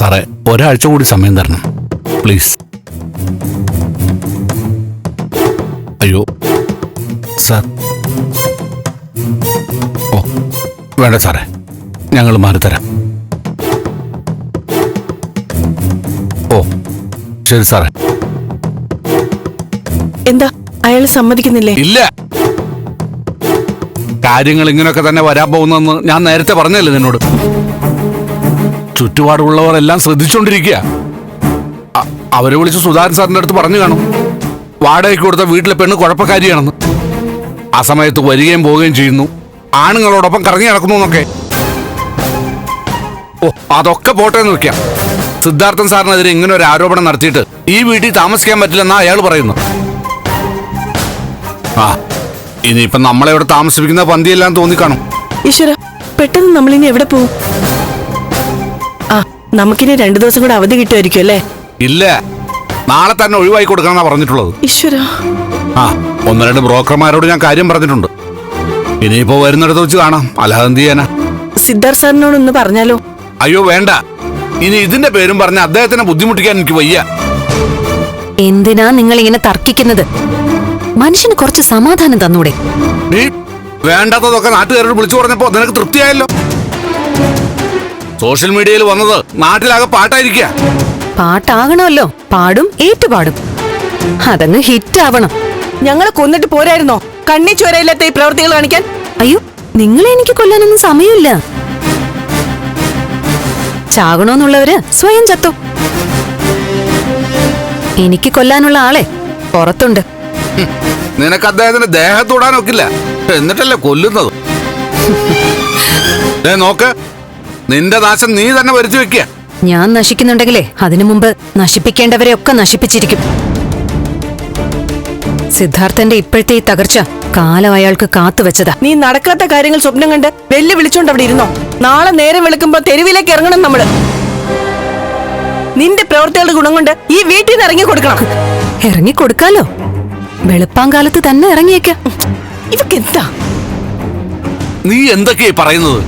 സാറേ ഒരാഴ്ച കൂടി സമയം തരണം. പ്ലീസ്. അയ്യോ. സാർ. ഓ വേണ്ട സാറേ. ഞങ്ങൾ മാറിത്തരാം ഓ ശരി സാറേ. എന്താ? അയാൾ സമ്മതിക്കുന്നില്ലേ? ഇല്ല. കാര്യങ്ങൾ ഇങ്ങനെയൊക്കെ തന്നെ വരാൻ പോകുന്നെന്ന് ഞാൻ നേരത്തെ പറഞ്ഞല്ലേ നിന്നോട്. ചുറ്റുപാടുള്ളവർ എല്ലാം ശ്രദ്ധിച്ചുകൊണ്ടിരിക്കുക അവരെ വിളിച്ച് സുധാകരൻ സാറിന്റെ അടുത്ത് പറഞ്ഞു കാണും. വാടകയ്ക്ക് കൊടുത്ത വീട്ടിലെ പെണ്ണ് കുഴപ്പക്കാരിയാണെന്ന്. ആ സമയത്ത് വരികയും പോവുകയും ചെയ്യുന്നു. ആണുങ്ങളോടൊപ്പം കറങ്ങി നടക്കുന്നു എന്നൊക്കെ. ഓ അതൊക്കെ പോട്ടെ എന്ന് വെക്കാം. സിദ്ധാർത്ഥൻ സാറിനെതിരെ ഇങ്ങനെ ഒരു ആരോപണം നടത്തിയിട്ട് ഈ വീട്ടിൽ താമസിക്കാൻ പറ്റില്ലെന്നാ അയാൾ പറയുന്നു ആ ഇനിയിപ്പം നമ്മളെ ഇവിടെ താമസിപ്പിക്കുന്ന പന്തിയെല്ലാം തോന്നിക്കാണും ഈശ്വര പെട്ടെന്ന് നമ്മളിനി എവിടെ ആ നമുക്കിനി രണ്ടു ദിവസം കൂടെ അവധി കിട്ടുമായിരിക്കും അല്ലേ? ഇല്ല. നാളെ തന്നെ ഒഴിവായി കൊടുക്കാന്നാ പറഞ്ഞിട്ടുള്ളത്. ഈശ്വര. ആ ഒന്ന് രണ്ട് ബ്രോക്കർമാരോട് ഞാൻ കാര്യം പറഞ്ഞിട്ടുണ്ട്. ഇനിയിപ്പോ വരുന്നിടത്ത് വെച്ച് കാണാം. അല്ലാതെ എന്ത് ചെയ്യാനാ? സിദ്ധാർത്ഥ് സാറിനോടൊന്ന് പറഞ്ഞാലോ? അയ്യോ വേണ്ട. ഇനി ഇതിന്റെ പേരും പറഞ്ഞ അദ്ദേഹത്തിനെ ബുദ്ധിമുട്ടിക്കാൻ എനിക്ക് വയ്യ. എന്തിനാ നിങ്ങൾ ഇങ്ങനെ തർക്കിക്കുന്നത്? മനുഷ്യന് കുറച്ച് സമാധാനം തന്നൂടെ. നീ വേണ്ടാത്തതൊക്കെ നാട്ടുകാരോട് വിളിച്ചു പറഞ്ഞപ്പോ നിനക്ക് തൃപ്തിയായല്ലോ? സോഷ്യൽ മീഡിയയിൽ വന്നത് നാട്ടിലാകെ പാട്ടായിരിക്കുക പാട്ടാകണമല്ലോ. പാടും ഏറ്റുപാടും. അതങ്ങ് ഹിറ്റ് ആവണം ഞങ്ങളെ കൊന്നിട്ട് പോരായിരുന്നോ? കണ്ണി ചോരയില്ലാത്ത ഈ പ്രവൃത്തികൾ കാണിക്കാൻ? അയ്യോ നിങ്ങളെ എനിക്ക് കൊല്ലാനൊന്നും സമയമില്ല. ചാകണോന്നുള്ളവര് സ്വയം ചത്തു. എനിക്ക് കൊല്ലാനുള്ള ആളെ പുറത്തുണ്ട്. നിനക്ക് അദ്ദേഹത്തിന് ദേഹത്തൂടാനൊക്കില്ല എന്നിട്ടല്ലേ കൊല്ലുന്നത്? ദേ നോക്ക്. നിന്റെ നാശം നീ തന്നെ വരുത്തി വെക്കുക. ഞാൻ നശിക്കുന്നുണ്ടെങ്കിലേ അതിനു മുമ്പ് നശിപ്പിക്കേണ്ടവരെ ഒക്കെ നശിപ്പിച്ചിരിക്കും. സിദ്ധാർത്ഥന്റെ ഇപ്പോഴത്തെ ഈ തകർച്ച കാലം അയാൾക്ക് കാത്തുവെച്ചതാ നീ നടക്കാത്ത കാര്യങ്ങൾ സ്വപ്നം കണ്ട് വെല്ലു വിളിച്ചോണ്ട് അവിടെ ഇരുന്നോ? നാളെ നേരം വെളുക്കുമ്പോ തെരുവിലേക്ക് ഇറങ്ങണം നമ്മൾ. നിന്റെ പ്രവൃത്തികളുടെ ഗുണം കൊണ്ട് ഈ വീട്ടിൽ നിന്ന് ഇറങ്ങി കൊടുക്കണം. ഇറങ്ങി കൊടുക്കാലോ? വെളുപ്പാങ്കാലത്ത് തന്നെ ഇറങ്ങിയേക്കാം. ഇതൊക്കെ എന്താ നീ എന്തൊക്കെയാ പറയുന്നത്?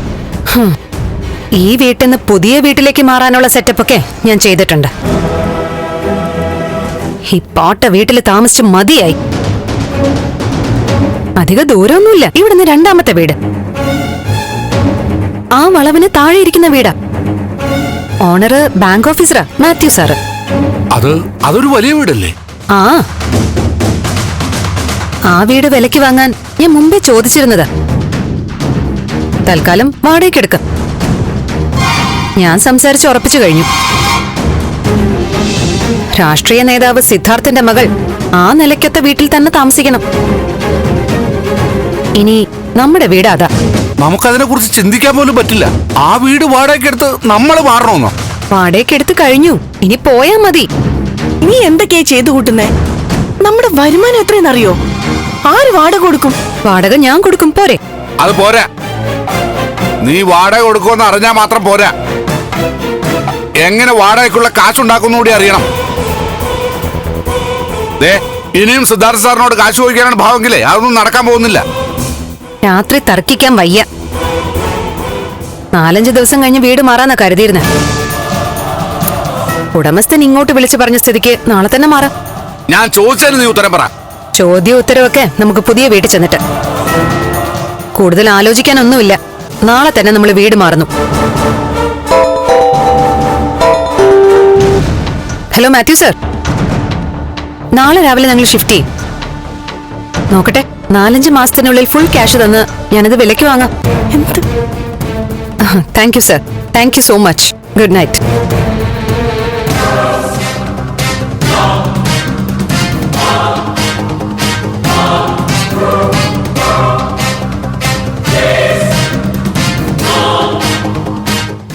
ഈ വീട്ടിൽ നിന്ന് പുതിയ വീട്ടിലേക്ക് മാറാനുള്ള സെറ്റപ്പ് ഒക്കെ ഞാൻ ചെയ്തിട്ടുണ്ട്. ഈ പാട്ട വീട്ടിൽ താമസിച്ച് മതിയായി. അധിക ദൂരമൊന്നുമില്ല. ഇവിടുന്ന് രണ്ടാമത്തെ വീട്. ആ വളവിന് താഴെ ഇരിക്കുന്ന വീടാ. ഓണർ ബാങ്ക് ഓഫീസറാ മാത്യു സാറ്. അത് അതൊരു വലിയ വീടല്ലേ? ആ. ആ വീട് വിലക്ക് വാങ്ങാൻ ഞാൻ മുമ്പേ ചോദിച്ചിരുന്നത്. തൽക്കാലം വാടകയ്ക്കെടുക്ക ഞാൻ സംസാരിച്ച് ഉറപ്പിച്ചു കഴിഞ്ഞു. രാഷ്ട്രീയ നേതാവ് സിദ്ധാർത്ഥന്റെ മകൾ ആ നിലയ്ക്കൊത്ത വീട്ടിൽ തന്നെ താമസിക്കണം. ഇനി നമ്മുടെ വീട് അതാ. നമുക്കതിനെ കുറിച്ച് ചിന്തിക്കാൻ പോലും പറ്റില്ല. ആ വീട് വാടകയ്ക്കെടുത്ത് നമ്മൾ മാറണമെന്നോ വാടകയ്ക്കെടുത്ത് കഴിഞ്ഞു. ഇനി പോയാ മതി. നീ എന്തൊക്കെയാ ചെയ്തു കൂട്ടുന്നേ? നമ്മുടെ വരുമാനം എത്രയെന്നറിയോ? ആര് വാടക കൊടുക്കും? വാടക ഞാൻ കൊടുക്കും. പോരെ. അത് പോരാ. നീ വാടക കൊടുക്കുമെന്ന് അറിഞ്ഞാൽ മാത്രം പോരാ. എങ്ങനെ വാടകയ്ക്കുള്ള കാശുണ്ടാക്കുന്നു കൂടി അറിയണം ഇനിയും സിദ്ധാർത്ഥ സാറിനോട് കാശ് ചോദിക്കാനാണ് ഭാവമെങ്കിലേ അതൊന്നും നടക്കാൻ പോകുന്നില്ല. രാത്രി തർക്കിക്കാൻ വയ്യ. നാലഞ്ച് ദിവസം കഴിഞ്ഞ് വീട് മാറാന്നാ കരുതിയിരുന്നെ. ഉടമസ്ഥൻ ഇങ്ങോട്ട് വിളിച്ചു പറഞ്ഞ സ്ഥിതിക്ക് നാളെ തന്നെ മാറാം. ഞാൻ ചോദിച്ചതിന് നീ ഉത്തരം പറ. ചോദ്യ ഉത്തരവൊക്കെ നമുക്ക് പുതിയ വീട്ടിൽ ചെന്നിട്ട്. കൂടുതൽ ആലോചിക്കാനൊന്നുമില്ല. നാളെ തന്നെ നമ്മൾ വീട് മാറുന്നു. ഹലോ മാത്യു സർ നാളെ രാവിലെ ഞങ്ങൾ ഷിഫ്റ്റ് ചെയ്യും. നോക്കട്ടെ നാലഞ്ച് മാസത്തിനുള്ളിൽ ഫുൾ ക്യാഷ് തന്ന് ഞാനത് വിലയ്ക്ക് വാങ്ങാം. എന്ത്? Thank you sir thank you so much good night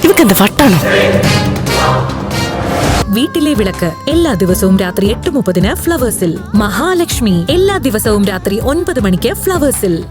ഇവക്ക് എന്താ വട്ടാണോ? വീട്ടിലെ വിളക്ക് എല്ലാ ദിവസവും രാത്രി എട്ട് മുപ്പതിന് ഫ്ലവേഴ്സിൽ. മഹാലക്ഷ്മി എല്ലാ ദിവസവും രാത്രി ഒൻപത് മണിക്ക് ഫ്ലവേഴ്സിൽ.